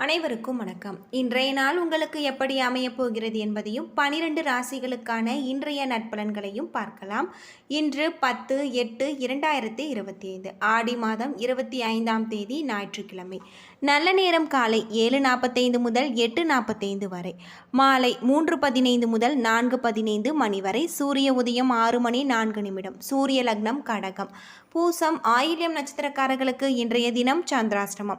அனைவருக்கும் வணக்கம். இன்றைய நாள் உங்களுக்கு எப்படி அமையப் போகிறது என்பதையும் பனிரெண்டு ராசிகளுக்கான இன்றைய நட்பலன்களையும் பார்க்கலாம். இன்று பத்து எட்டு இரண்டாயிரத்தி இருபத்தி ஐந்து ஆடி மாதம் இருபத்தி ஐந்தாம் தேதி ஞாயிற்றுக்கிழமை. நல்ல நேரம் காலை ஏழு நாற்பத்தைந்து முதல் எட்டு நாற்பத்தைந்து வரை. மாலை மூன்று பதினைந்து முதல் நான்கு பதினைந்து மணி வரை. சூரிய உதயம் ஆறு மணி நான்கு நிமிடம். சூரிய லக்னம் கடகம். பூசம் ஆயில்யம் நட்சத்திரக்காரர்களுக்கு இன்றைய தினம் சந்திராஷ்டமம்.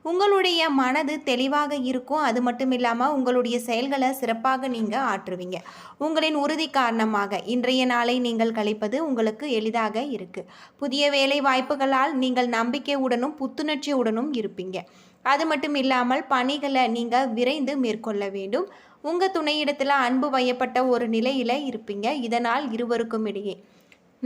உங்களுடைய மனது தெளிவாக இருக்கும். அது மட்டும் இல்லாமல் உங்களுடைய செயல்களை சிறப்பாக நீங்கள் ஆற்றுவீங்க. உங்களின் உறுதி காரணமாக இன்றைய நாளை நீங்கள் கழிப்பது உங்களுக்கு எளிதாக இருக்குது புதிய வேலை வாய்ப்புகளால் நீங்கள் நம்பிக்கையுடனும் புத்துணர்ச்சியுடனும் இருப்பீங்க. அது மட்டும் இல்லாமல் பணிகளை நீங்கள் விரைந்து மேற்கொள்ள வேண்டும். உங்கள் துணையிடத்தில் அன்பு வயப்பட்ட ஒரு நிலையில் இருப்பீங்க. இதனால் இருவருக்கும் இடையே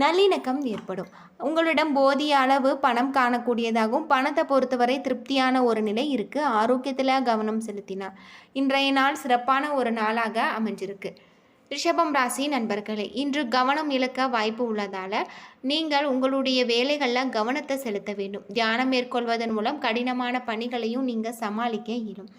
நல்லிணக்கம் ஏற்படும். உங்களிடம் போதிய அளவு பணம் காணக்கூடியதாகவும் பணத்தை பொறுத்தவரை திருப்தியான ஒரு நிலை இருக்குது ஆரோக்கியத்தில் கவனம் செலுத்தினார் இன்றைய நாள் சிறப்பான ஒரு நாளாக அமைஞ்சிருக்கு. ரிஷபம் ராசி நண்பர்களே இன்று கவனம் இழக்க வாய்ப்பு உள்ளதால் நீங்கள் உங்களுடைய வேலைகளில் கவனத்தை செலுத்த வேண்டும். தியானம் மேற்கொள்வதன் மூலம் கடினமான பணிகளையும் நீங்கள் சமாளிக்க இயலும்.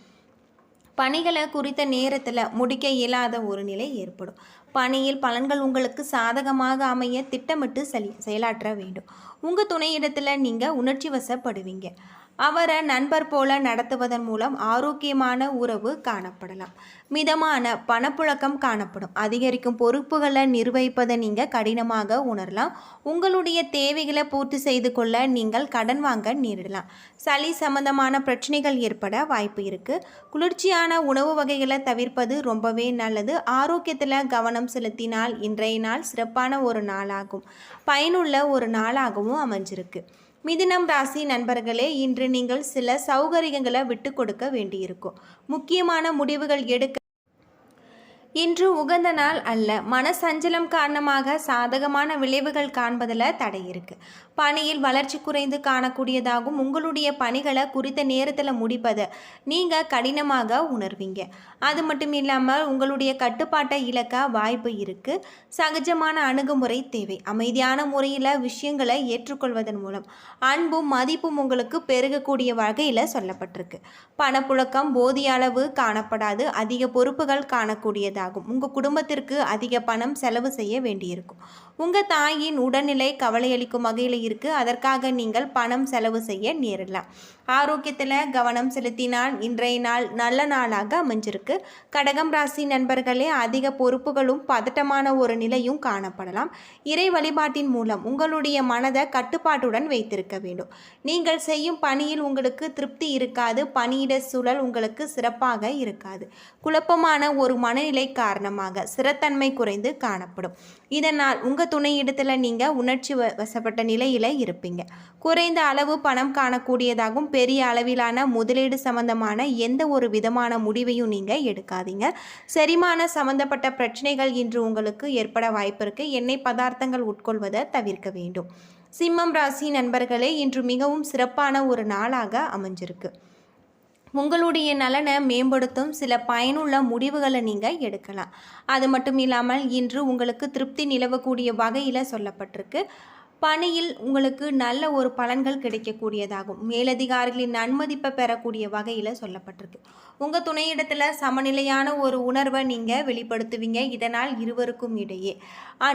பணிகளை குறித்த நேரத்தில் முடிக்க இயலாத ஒரு நிலை ஏற்படும். பணியில் பலன்கள் உங்களுக்கு சாதகமாக அமைய திட்டமிட்டு செயலாற்ற வேண்டும். உங்கள் துணையிடத்தில் நீங்கள் உணர்ச்சி வசப்படுவீங்க. அவரை நண்பர் போல நடத்துவதன் மூலம் ஆரோக்கியமான உறவு காணப்படலாம். மிதமான பணப்புழக்கம் காணப்படும். அதிகரிக்கும் பொறுப்புகளை நிர்வகிப்பதை நீங்கள் கடினமாக உணரலாம். உங்களுடைய தேவைகளை பூர்த்தி செய்து கொள்ள நீங்கள் கடன் வாங்க நேரிடலாம். சளி சம்பந்தமான பிரச்சனைகள் ஏற்பட வாய்ப்பு இருக்குது குளிர்ச்சியான உணவு வகைகளை தவிர்ப்பது ரொம்பவே நல்லது. ஆரோக்கியத்தில் கவனம் செலுத்தினால் இன்றைய நாள் சிறப்பான ஒரு நாளாகும். பயனுள்ள ஒரு நாளாகவும் அமைஞ்சிருக்கு. மிதுனம் ராசி நண்பர்களே இன்று நீங்கள் சில சௌகரியங்களை விட்டு கொடுக்க வேண்டியிருக்கும். முக்கியமான முடிவுகள் எடுக்க இன்று உகந்த நாள் அல்ல. மனசஞ்சலம் காரணமாக சாதகமான விளைவுகள் காண்பதில் தடை இருக்குது பணியில் வளர்ச்சி குறைந்து காணக்கூடியதாகவும் உங்களுடைய பணிகளை குறித்த நேரத்தில் முடிப்பதை நீங்கள் கடினமாக உணர்வீங்க. அது மட்டும் இல்லாமல் உங்களுடைய கட்டுப்பாட்டை இழக்க வாய்ப்பு இருக்குது சகஜமான அணுகுமுறை தேவை. அமைதியான முறையில் விஷயங்களை ஏற்றுக்கொள்வதன் மூலம் அன்பும் மதிப்பும் உங்களுக்கு பெருகக்கூடிய வகையில் சொல்லப்பட்டிருக்கு. பணப்புழக்கம் போதிய அளவு காணப்படாது. அதிக பொறுப்புகள் காணக்கூடியதாக ஆகும். உங்கள் குடும்பத்திற்கு அதிக பணம் செலவு செய்ய வேண்டியிருக்கும். உங்கள் தாயின் உடல்நிலை கவலையளிக்கும் வகையில் இருக்குது அதற்காக நீங்கள் பணம் செலவு செய்ய நேரிடலாம். ஆரோக்கியத்தில் கவனம் செலுத்தினால் இன்றைய நாள் நல்ல நாளாக அமைஞ்சிருக்கு. கடகம் ராசி நண்பர்களே அதிக பொறுப்புகளும் பதட்டமான ஒரு நிலையும் காணப்படலாம். இறை வழிபாட்டின் மூலம் உங்களுடைய மனதை கட்டுப்பாட்டுடன் வைத்திருக்க வேண்டும். நீங்கள் செய்யும் பணியில் உங்களுக்கு திருப்தி இருக்காது. பணியிட சூழல் உங்களுக்கு சிறப்பாக இருக்காது. குழப்பமான ஒரு மனநிலை காரணமாக சிறத்தன்மை குறைந்து காணப்படும். இதனால் உங்கள் துணையிடத்தில் நீங்கள் உணர்ச்சி வசப்பட்ட நிலையில் இருப்பீங்க. குறைந்த அளவு பணம் காணக்கூடியதாகவும் பெரிய அளவிலான முதலீடு சம்பந்தமான எந்த ஒரு விதமான முடிவையும் நீங்கள் எடுக்காதீங்க. செரிமான சம்பந்தப்பட்ட பிரச்சனைகள் இன்று உங்களுக்கு ஏற்பட வாய்ப்பு இருக்குது எண்ணெய் பதார்த்தங்கள் உட்கொள்வதை தவிர்க்க வேண்டும். சிம்மம் ராசி நண்பர்களே இன்று மிகவும் சிறப்பான ஒரு நாளாக அமைஞ்சிருக்கு. உங்களுடைய நலனை மேம்படுத்தும் சில பயனுள்ள முடிவுகளை நீங்கள் எடுக்கலாம். அது மட்டும் இல்லாமல் இன்று உங்களுக்கு திருப்தி நிலவக்கூடிய வகையில் சொல்லப்பட்டிருக்கு. பணியில் உங்களுக்கு நல்ல ஒரு பலன்கள் கிடைக்கக்கூடியதாகும். மேலதிகாரிகளின் நன்மதிப்பை பெறக்கூடிய வகையில் சொல்லப்பட்டிருக்கு. உங்கள் துணையிடத்தில் சமநிலையான ஒரு உணர்வை நீங்கள் வெளிப்படுத்துவீங்க. இதனால் இருவருக்கும் இடையே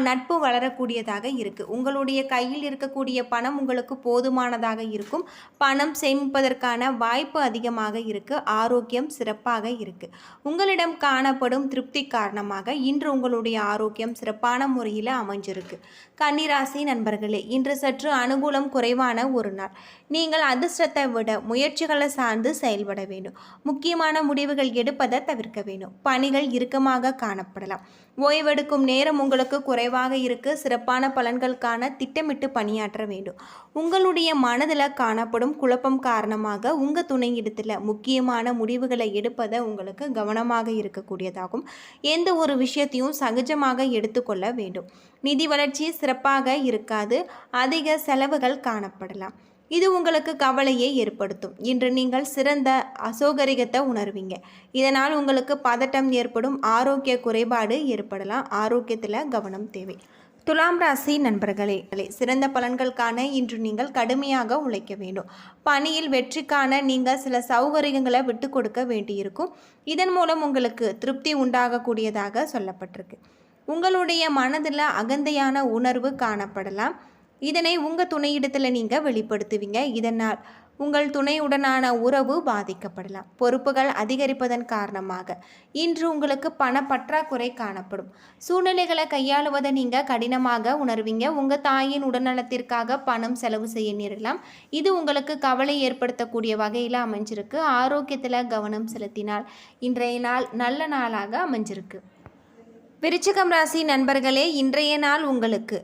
நட்பு வளரக்கூடியதாக இருக்குது உங்களுடைய கையில் இருக்கக்கூடிய பணம் உங்களுக்கு போதுமானதாக இருக்கும். பணம் சேமிப்பதற்கான வாய்ப்பு அதிகமாக இருக்குது ஆரோக்கியம் சிறப்பாக இருக்குது உங்களிடம் காணப்படும் திருப்தி காரணமாக இன்று உங்களுடைய ஆரோக்கியம் சிறப்பான முறையில் அமைஞ்சிருக்கு. கன்னிராசி நண்பர்கள் இன்று சற்று அனுகூலம் குறைவான ஒரு நாள். நீங்கள் அதிர்ஷ்டத்தை விட முயற்சிகளை சார்ந்து செயல்பட வேண்டும். முக்கியமான முடிவுகள் எடுப்பதை தவிர்க்க வேண்டும். பணிகள் இறுக்கமாக காணப்படலாம். ஓய்வெடுக்கும் நேரம் உங்களுக்கு குறைவாக இருக்கு. சிறப்பான பலன்களுக்கான திட்டமிட்டு பணியாற்ற வேண்டும். உங்களுடைய மனதில் காணப்படும் குழப்பம் காரணமாக உங்கள் துணையிடத்தில் முக்கியமான முடிவுகளை எடுப்பதை உங்களுக்கு கவனமாக இருக்கக்கூடியதாகும். எந்த ஒரு விஷயத்தையும் சகஜமாக எடுத்துக்கொள்ள வேண்டும். நிதி வளர்ச்சி சிறப்பாக இருக்காது. அதிக செலவுகள் காணப்படலாம். இது உங்களுக்கு கவலையை ஏற்படுத்தும். இன்று நீங்கள் சிறந்த அசௌகரியத்தை உணர்வீங்க. இதனால் உங்களுக்கு பதட்டம் ஏற்படும். ஆரோக்கிய குறைபாடு ஏற்படலாம். ஆரோக்கியத்தில் கவனம் தேவை. துலாம் ராசி நண்பர்களே சிறந்த பலன்களுக்கான இன்று நீங்கள் கடுமையாக உழைக்க வேண்டும். பணியில் வெற்றிக்கான நீங்கள் சில சௌகரியங்களை விட்டு கொடுக்க வேண்டியிருக்கும். இதன் மூலம் உங்களுக்கு திருப்தி உண்டாகக்கூடியதாக சொல்லப்பட்டிருக்கு. உங்களுடைய மனதில் அகந்தையான உணர்வு காணப்படலாம். இதனை உங்கள் துணையிடத்தில் நீங்கள் வெளிப்படுத்துவீங்க. இதனால் உங்கள் துணையுடனான உறவு பாதிக்கப்படலாம். பொறுப்புகள் அதிகரிப்பதன் காரணமாக இன்று உங்களுக்கு பண பற்றாக்குறை காணப்படும். சூழ்நிலைகளை கையாளுவதை நீங்கள் கடினமாக உணர்வீங்க. உங்கள் தாயின் உடல்நலத்திற்காக பணம் செலவு செய்ய நேரலாம் இது உங்களுக்கு கவலை ஏற்படுத்தக்கூடிய வகையில் அமைஞ்சிருக்கு. ஆரோக்கியத்தில் கவனம் செலுத்தினால் இன்றைய நாள் நல்ல நாளாக அமைஞ்சிருக்கு. விருச்சிகம் ராசி நண்பர்களே இன்றைய நாள் உங்களுக்கு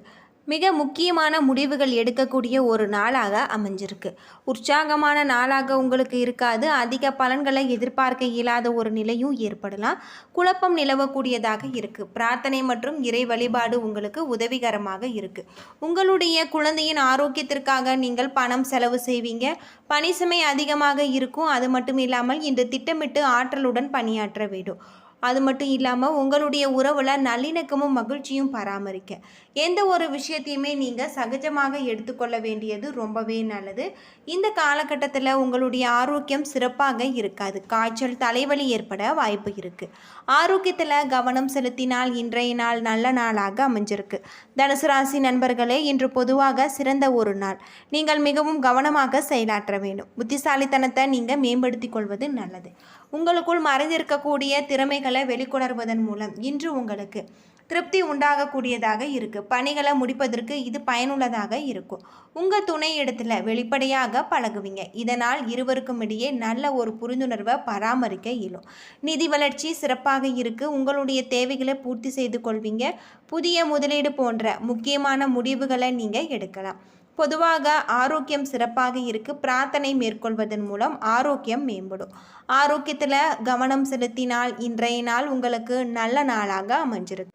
மிக முக்கியமான முடிவுகள் எடுக்கக்கூடிய ஒரு நாளாக அமைஞ்சிருக்கு. உற்சாகமான நாளாக உங்களுக்கு இருக்காது. அதிக பலன்களை எதிர்பார்க்க இயலாத ஒரு நிலையும் ஏற்படலாம். குழப்பம் நிலவக்கூடியதாக இருக்குது பிரார்த்தனை மற்றும் இறை வழிபாடு உங்களுக்கு உதவிகரமாக இருக்குது உங்களுடைய குழந்தையின் ஆரோக்கியத்திற்காக நீங்கள் பணம் செலவு செய்வீங்க. பணி சுமை அதிகமாக இருக்கும். அது மட்டும் இல்லாமல் இன்று திட்டமிட்டு ஆற்றலுடன் பணியாற்ற வேண்டும். அது மட்டும் இல்லாமல் உங்களுடைய உறவில் நல்லிணக்கமும் மகிழ்ச்சியும் பராமரிக்க. எந்த ஒரு விஷயத்தையுமே நீங்கள் சகஜமாக எடுத்துக்கொள்ள வேண்டியது ரொம்பவே நல்லது. இந்த காலகட்டத்தில் உங்களுடைய ஆரோக்கியம் சிறப்பாக இருக்காது. காய்ச்சல் தலைவலி ஏற்பட வாய்ப்பு இருக்குது ஆரோக்கியத்தில் கவனம் செலுத்தினால் இன்றைய நாள் நல்ல நாளாக அமைஞ்சிருக்கு. தனுசு ராசி நண்பர்களே இன்று பொதுவாக சிறந்த ஒரு நாள். நீங்கள் மிகவும் கவனமாக செயலாற்ற வேண்டும். புத்திசாலித்தனத்தை நீங்கள் மேம்படுத்திக் கொள்வது நல்லது. உங்களுக்குள் மறைந்திருக்கக்கூடிய திறமைகளை வெளிக்கொணர்வதன் மூலம் இன்று உங்களுக்கு திருப்தி உண்டாகக்கூடியதாக இருக்குது பணிகளை முடிப்பதற்கு இது பயனுள்ளதாக இருக்கும். உங்கள் துணை இடத்துல வெளிப்படையாக பழகுவீங்க. இதனால் இருவருக்கும் இடையே நல்ல ஒரு புரிந்துணர்வை பராமரிக்க இயலும். நிதி வளர்ச்சி சிறப்பாக இருக்குது உங்களுடைய தேவைகளை பூர்த்தி செய்து கொள்வீங்க. புதிய முதலீடு போன்ற முக்கியமான முடிவுகளை நீங்கள் எடுக்கலாம். பொதுவாக ஆரோக்கியம் சிறப்பாக இருக்கு. பிரார்த்தனை மேற்கொள்வதன் மூலம் ஆரோக்கியம் மேம்படும். ஆரோக்கியத்தில் கவனம் செலுத்தினால் இன்றைய நாள் உங்களுக்கு நல்ல நாளாக அமைஞ்சிருக்கு.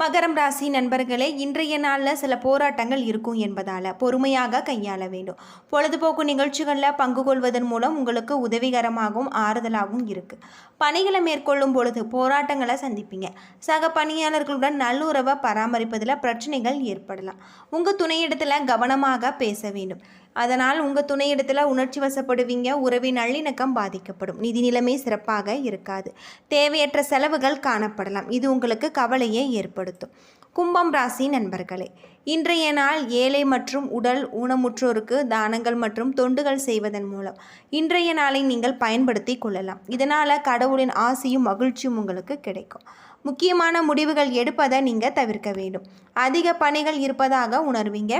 மகரம் ராசி நண்பர்களே இன்றைய நாளில் சில போராட்டங்கள் இருக்கும் என்பதால் பொறுமையாக கையாள வேண்டும். பொழுதுபோக்கு நிகழ்ச்சிகளில் பங்கு கொள்வதன் மூலம் உங்களுக்கு உதவிகரமாகவும் ஆறுதலாகவும் இருக்குது பணிகளை மேற்கொள்ளும் பொழுது போராட்டங்களை சந்திப்பீங்க. சக பணியாளர்களுடன் நல்லுறவை பராமரிப்பதில் பிரச்சனைகள் ஏற்படலாம். உங்கள் துணையிடத்தில் கவனமாக பேச வேண்டும். அதனால் உங்கள் துணையிடத்தில் உணர்ச்சி வசப்படுவீங்க உறவின் நல்லிணக்கம் பாதிக்கப்படும். நிதி நிலைமை சிறப்பாக இருக்காது. தேவையற்ற செலவுகள் காணப்படலாம். இது உங்களுக்கு கவலையை ஏற்படுத்தும். கும்பம் ராசி நண்பர்களே இன்றைய நாள் ஏழை மற்றும் உடல் ஊனமுற்றோருக்கு தானங்கள் மற்றும் தொண்டுகள் செய்வதன் மூலம் இன்றைய நாளை நீங்கள் பயன்படுத்தி கொள்ளலாம். இதனால் கடவுளின் ஆசையும் மகிழ்ச்சியும் உங்களுக்கு கிடைக்கும். முக்கியமான முடிவுகள் எடுப்பதை நீங்கள் தவிர்க்க வேண்டும். அதிக பணிகள் இருப்பதாக உணர்வீங்க.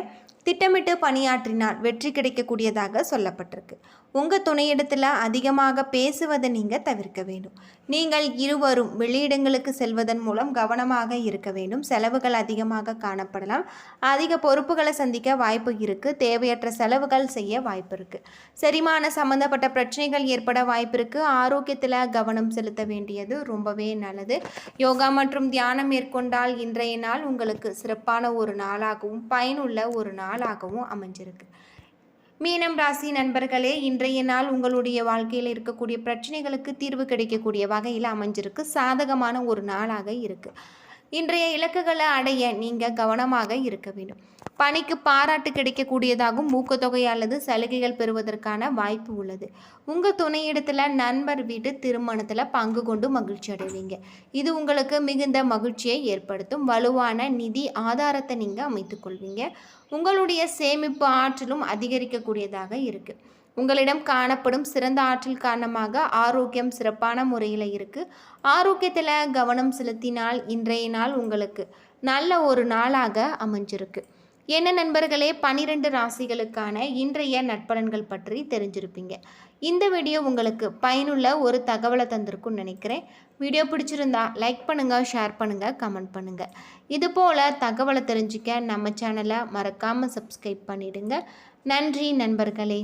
திட்டமிட்டு பணியாற்றினால் வெற்றி கிடைக்கக்கூடியதாக சொல்லப்பட்டிருக்கு. உங்கள் துணையிடத்தில் அதிகமாக பேசுவதை நீங்கள் தவிர்க்க வேண்டும். நீங்கள் இருவரும் வெளியிடங்களுக்கு செல்வதன் மூலம் கவனமாக இருக்க வேண்டும். செலவுகள் அதிகமாக காணப்படலாம். அதிக பொறுப்புகளை சந்திக்க வாய்ப்பு இருக்குது தேவையற்ற செலவுகள் செய்ய வாய்ப்பு இருக்குது செரிமான சம்மந்தப்பட்ட பிரச்சனைகள் ஏற்பட வாய்ப்பு இருக்குது ஆரோக்கியத்தில் கவனம் செலுத்த வேண்டியது ரொம்பவே நல்லது. யோகா மற்றும் தியானம் மேற்கொண்டால் இன்றைய நாள் உங்களுக்கு சிறப்பான ஒரு நாளாகவும் பயனுள்ள ஒரு நாளாகவும் அமைஞ்சிருக்கு. மீனம் ராசி நண்பர்களே இன்றைய நாள் உங்களுடைய வாழ்க்கையில் இருக்கக்கூடிய பிரச்சனைகளுக்கு தீர்வு கிடைக்கக்கூடிய வகையில் அமைஞ்சிருக்கு. சாதகமான ஒரு நாளாக இருக்குது இன்றைய இலக்குகளை அடைய நீங்கள் கவனமாக இருக்க வேண்டும். பணிக்கு பாராட்டு கிடைக்கக்கூடியதாகவும் ஊக்கத்தொகை அல்லது சலுகைகள் பெறுவதற்கான வாய்ப்பு உள்ளது. உங்கள் துணையிடத்தில் நண்பர் வீட்டு திருமணத்தில் பங்கு கொண்டு மகிழ்ச்சி அடைவீங்க. இது உங்களுக்கு மிகுந்த மகிழ்ச்சியை ஏற்படுத்தும். வலுவான நிதி ஆதாரத்தை நீங்கள் அமைத்துக்கொள்வீங்க உங்களுடைய சேமிப்பு ஆற்றலும் அதிகரிக்கக்கூடியதாக இருக்குது உங்களிடம் காணப்படும் சிறந்த ஆற்றல் காரணமாக ஆரோக்கியம் சிறப்பான முறையில் இருக்குது ஆரோக்கியத்தில் கவனம் செலுத்தினால் இன்றைய நாள் உங்களுக்கு நல்ல ஒரு நாளாக அமைஞ்சிருக்கு. என்ன நண்பர்களே பனிரெண்டு ராசிகளுக்கான இன்றைய நட்பலன்கள் பற்றி தெரிஞ்சிருப்பீங்க. இந்த வீடியோ உங்களுக்கு பயனுள்ள ஒரு தகவலை தந்திருக்கும்னு நினைக்கிறேன். வீடியோ பிடிச்சிருந்தா லைக் பண்ணுங்கள் ஷேர் பண்ணுங்கள் கமெண்ட் பண்ணுங்கள் இது போல் தகவலை தெரிஞ்சுக்க நம்ம சேனலை மறக்காமல் சப்ஸ்கிரைப் பண்ணிடுங்க. நன்றி நண்பர்களே.